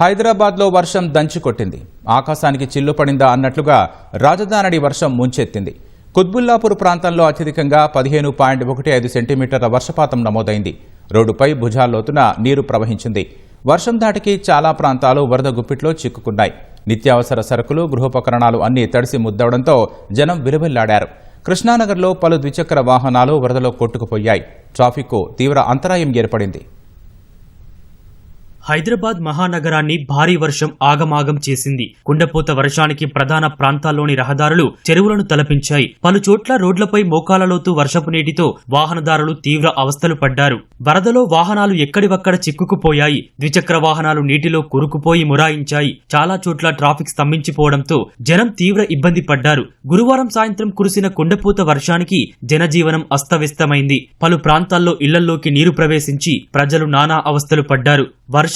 హైదరాబాద్లో వర్షం దంచికొట్టింది ఆకాశానికి చిల్లు పడిందా అన్నట్లుగా రాజధాని వర్షం ముంచెత్తింది. కుత్బుల్లాపూర్ ప్రాంతంలో అత్యధికంగా పదిహేను పాయింట్ ఒకటి ఐదు సెంటీమీటర్ల వర్షపాతం నమోదైంది. రోడ్డుపై భుజాల్లోతున నీరు ప్రవహించింది. వర్షం ధాటికి చాలా ప్రాంతాలు వరద గుప్పిట్లో చిక్కుకున్నాయి. నిత్యావసర సరుకులు గృహోపకరణాలు అన్నీ తడిసి ముద్దవడంతో జనం విలువెల్లాడారు. కృష్ణానగర్లో పలు ద్విచక్ర వాహనాలు వరదలో కొట్టుకుపోయాయి. ట్రాఫిక్కు తీవ్ర అంతరాయం ఏర్పడింది. హైదరాబాద్ మహానగరాన్ని భారీ వర్షం ఆగమాగం చేసింది. కుండపోత వర్షానికి ప్రధాన ప్రాంతాల్లోని రహదారులు చెరువులను తలపించాయి. పలు చోట్ల రోడ్లపై మోకాలలోతు వర్షపు నీటితో వాహనదారులు తీవ్ర అవస్థలు పడ్డారు. వరదలో వాహనాలు ఎక్కడివక్కడ చిక్కుకుపోయాయి. ద్విచక్ర వాహనాలు నీటిలో కురుకుపోయి మురాయించాయి. చాలా చోట్ల ట్రాఫిక్ స్తంభించిపోవడంతో జనం తీవ్ర ఇబ్బంది పడ్డారు. గురువారం సాయంత్రం కురిసిన కుండపోత వర్షానికి జనజీవనం అస్తవ్యస్తమైంది. పలు ప్రాంతాల్లో ఇళ్ళల్లోకి నీరు ప్రవేశించి ప్రజలు నానా అవస్థలు పడ్డారు.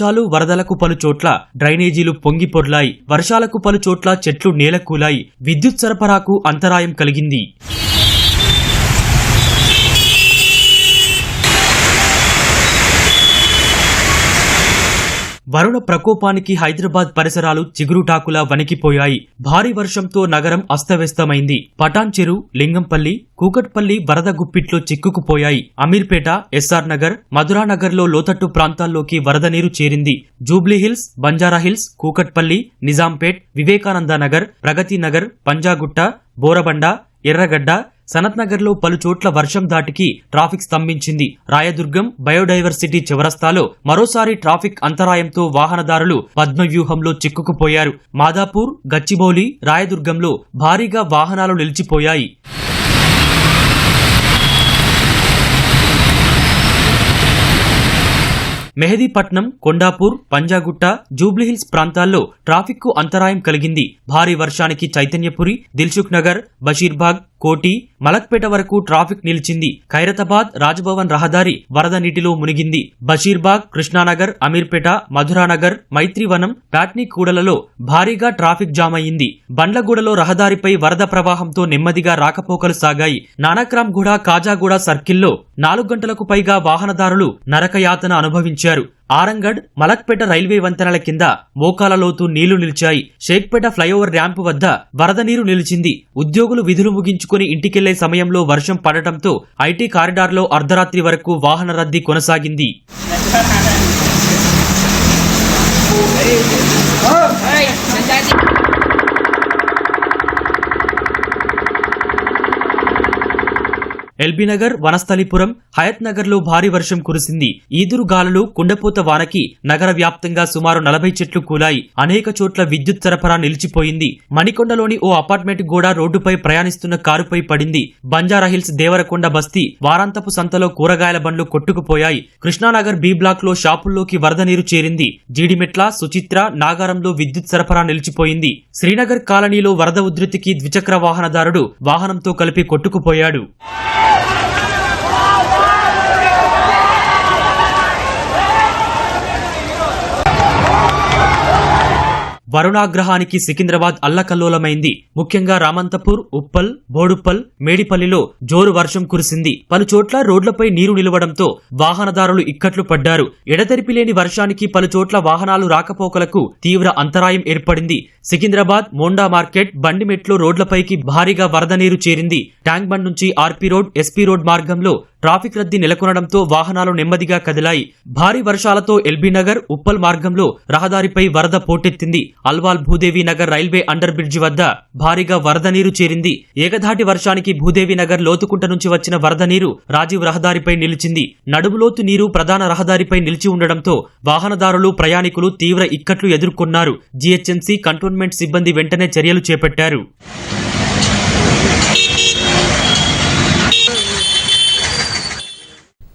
వర్షాలు వరదలకు పలుచోట్ల డ్రైనేజీలు పొంగి పొర్లాయి. వర్షాలకు పలుచోట్ల చెట్లు నేలకూలాయి. విద్యుత్ సరఫరాకు అంతరాయం కలిగింది. వరుణ ప్రకోపానికి హైదరాబాద్ పరిసరాలు చిగురుటాకులా వణికిపోయాయి. భారీ వర్షంతో నగరం అస్తవ్యస్తమైంది. పటాన్ చెరు లింగంపల్లి కూకట్పల్లి వరద గుప్పిట్లో చిక్కుకుపోయాయి. అమీర్పేట ఎస్ఆర్ నగర్ మధురానగర్లో లోతట్టు ప్రాంతాల్లోకి వరద నీరు చేరింది. Jubilee Hills Banjara Hills Kukatpally Nizampet Vivekananda Nagar Pragathi Nagar Panjagutta Borabanda Erragadda సనత్నగర్లో పలు చోట్ల వర్షం దాటికి ట్రాఫిక్ స్తంభించింది. రాయదుర్గం బయోడైవర్సిటీ చివరస్తాలో మరోసారి ట్రాఫిక్ అంతరాయంతో వాహనదారులు పద్మవ్యూహంలో చిక్కుకుపోయారు. మాదాపూర్ గచ్చిబౌలి రాయదుర్గంలో భారీగా వాహనాలు నిలిచిపోయాయి. మెహదీపట్నం కొండాపూర్ పంజాగుట్ట జూబ్లీహిల్స్ ప్రాంతాల్లో ట్రాఫిక్కు అంతరాయం కలిగింది. భారీ వర్షానికి చైతన్యపురి దిల్సుఖ్ నగర్ బషీర్బాగ్ కోటి మలక్పేట వరకు ట్రాఫిక్ నిలిచింది. ఖైరతాబాద్ రాజ్భవన్ రహదారి వరద నీటిలో మునిగింది. బషీర్బాగ్ కృష్ణానగర్ అమీర్పేట మధురానగర్ మైత్రివనం బ్యాట్నీ కూడలలో భారీగా ట్రాఫిక్ జామ్ అయింది. బండ్లగూడలో రహదారిపై వరద ప్రవాహంతో నెమ్మదిగా రాకపోకలు సాగాయి. నానక్రామ్గూడ కాజాగూడ సర్కిల్లో నాలుగు గంటలకు పైగా వాహనదారులు నరకయాతన అనుభవించారు. ఆరంగడ్ మలక్పేట రైల్వే వంతెనల కింద మోకాలలోతు నీళ్ళు నిలిచాయి. షేక్పేట ఫ్లైఓవర్ ర్యాంపు వద్ద వరద నీరు నిలిచింది. ఉద్యోగులు విధులు ముగించుకుని ఇంటికెళ్ళే సమయంలో వర్షం పడటంతో ఐటీ కారిడార్లో అర్ధరాత్రి వరకు వాహన రద్దీ కొనసాగింది. ఎల్బీనగర్ వనస్థలిపురం హయత్ నగర్లో భారీ వర్షం కురిసింది. ఈదురు గాలులు కుండపోత వానకి నగర వ్యాప్తంగా సుమారు నలభై చెట్లు కూలాయి. అనేక చోట్ల విద్యుత్ సరఫరా నిలిచిపోయింది. మణికొండలోని ఓ అపార్ట్మెంట్ కూడా రోడ్డుపై ప్రయాణిస్తున్న కారుపై పడింది. బంజారాహిల్స్ దేవరకొండ బస్తీ వారాంతపు సంతలో కూరగాయల బండ్లు కొట్టుకుపోయాయి. కృష్ణానగర్ బి బ్లాక్లో షాపుల్లోకి వరద నీరు చేరింది. జీడిమెట్ల సుచిత్ర నాగారంలో విద్యుత్ సరఫరా నిలిచిపోయింది. శ్రీనగర్ కాలనీలో వరద ఉధృతికి ద్విచక్ర వాహనదారుడు వాహనంతో కలిపి కొట్టుకుపోయాడు. వరుణాగ్రహానికి సికింద్రాబాద్ అల్లకల్లోలమైంది. ముఖ్యంగా రామంతపూర్ ఉప్పల్ బోడుప్పల్ మేడిపల్లిలో జోరు వర్షం కురిసింది. పలుచోట్ల రోడ్లపై నీరు నిలవడంతో వాహనదారులు ఇక్కట్లు పడ్డారు. ఎడతెరిపి లేని వర్షానికి పలుచోట్ల వాహనాలు రాకపోకలకు తీవ్ర అంతరాయం ఏర్పడింది. సికింద్రాబాద్ మోండా మార్కెట్ బండిమెట్లో రోడ్లపైకి భారీగా వరద నీరు చేరింది. ట్యాంక్ బండ్ నుంచి ఆర్పీ రోడ్ ఎస్పీ రోడ్ మార్గంలో ట్రాఫిక్ రద్దీ నెలకొనడంతో వాహనాలు నెమ్మదిగా కదిలాయి. భారీ వర్షాలతో ఎల్బీ నగర్ ఉప్పల్ మార్గంలో రహదారిపై వరద పోటెత్తింది. Alwal Bhudevi Nagar railway under bridge వద్ద భారీగా వరద నీరు చేరింది. ఏకధాటి వర్షానికి భూదేవి నగర్ లోతుకుంట నుంచి వచ్చిన వరద నీరు రాజీవ్ రహదారిపై నిలిచింది. నడుములోతు నీరు ప్రధాన రహదారిపై నిలిచి ఉండడంతో వాహనదారులు ప్రయాణికులు తీవ్ర ఇక్కట్లు ఎదుర్కొన్నారు. జీహెచ్ఎంసీ కంటోన్మెంట్ సిబ్బంది వెంటనే చర్యలు చేపట్టారు.